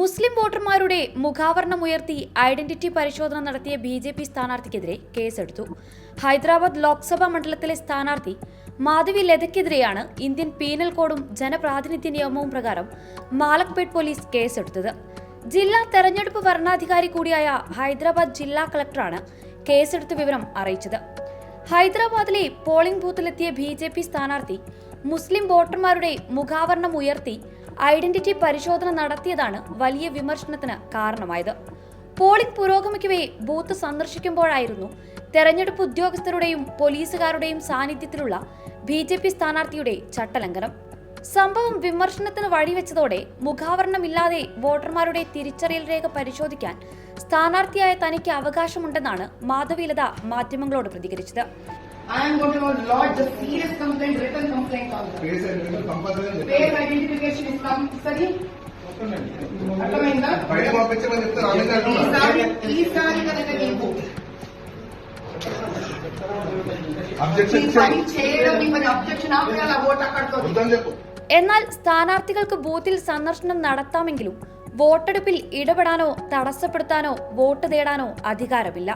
മുസ്ലിം വോട്ടർമാരുടെ മുഖാവരണം ഉയർത്തി ഐഡന്റിറ്റി പരിശോധന നടത്തിയ ബി ജെ പി സ്ഥാനാർത്ഥിക്കെതിരെ കേസെടുത്തു. ഹൈദരാബാദ് ലോക്സഭാ മണ്ഡലത്തിലെ സ്ഥാനാർത്ഥി മാധവി ലതയ്ക്കെതിരെയാണ് ഇന്ത്യൻ പീനൽ കോഡും ജനപ്രാതിനിധ്യ നിയമവും പ്രകാരം മാലക്പേട്ട് പോലീസ് കേസെടുത്തത്. ജില്ലാ തെരഞ്ഞെടുപ്പ് വരണാധികാരി കൂടിയായ ഹൈദരാബാദ് ജില്ലാ കളക്ടറാണ് കേസെടുത്ത വിവരം അറിയിച്ചത്. ഹൈദരാബാദിലെ പോളിംഗ് ബൂത്തിലെത്തിയ ബി ജെ പി സ്ഥാനാർത്ഥി മുസ്ലിം വോട്ടർമാരുടെ മുഖാവരണം ഉയർത്തി ഐഡന്റിറ്റി പരിശോധന നടത്തിയതാണ് വലിയ വിമർശനത്തിന് കാരണമായത്. പോളിംഗ് പുരോഗമിക്കവേ ബൂത്ത് സന്ദർശിക്കുമ്പോഴായിരുന്നു തെരഞ്ഞെടുപ്പ് ഉദ്യോഗസ്ഥരുടെയും പോലീസുകാരുടെയും സാന്നിധ്യത്തിലുള്ള ബി ജെ പി സ്ഥാനാർത്ഥിയുടെ ചട്ടലംഘനം. സംഭവം വിമർശനത്തിന് വഴിവെച്ചതോടെ മുഖാവരണമില്ലാതെ വോട്ടർമാരുടെ തിരിച്ചറിയൽ രേഖ പരിശോധിക്കാൻ സ്ഥാനാർത്ഥിയായ തനിക്ക് അവകാശമുണ്ടെന്നാണ് മാധവിലത മാധ്യമങ്ങളോട് പ്രതികരിച്ചത് I am going to lodge a serious complaint, written complaint on that. Face identity compulsory Face identification is compulsory. అర్థమైందా బయట పంపించమని చెప్తే రాలేదు ఈసారి ఈసారి కనుక నీకు అబ్జెక్షన్ ఈ పని చేయడం నీ పని అబ్జెక్షన్ ఆపే అలా ఓట్ అక్కడితో వద్దని చెప్పు എന്നാൽ സ്ഥാനാർത്ഥികൾക്ക് ബൂത്തിൽ സന്ദർശനം നടത്താമെങ്കിലും വോട്ടെടുപ്പിൽ ഇടപെടാനോ തടസ്സപ്പെടുത്താനോ വോട്ട് തേടാനോ അധികാരമില്ല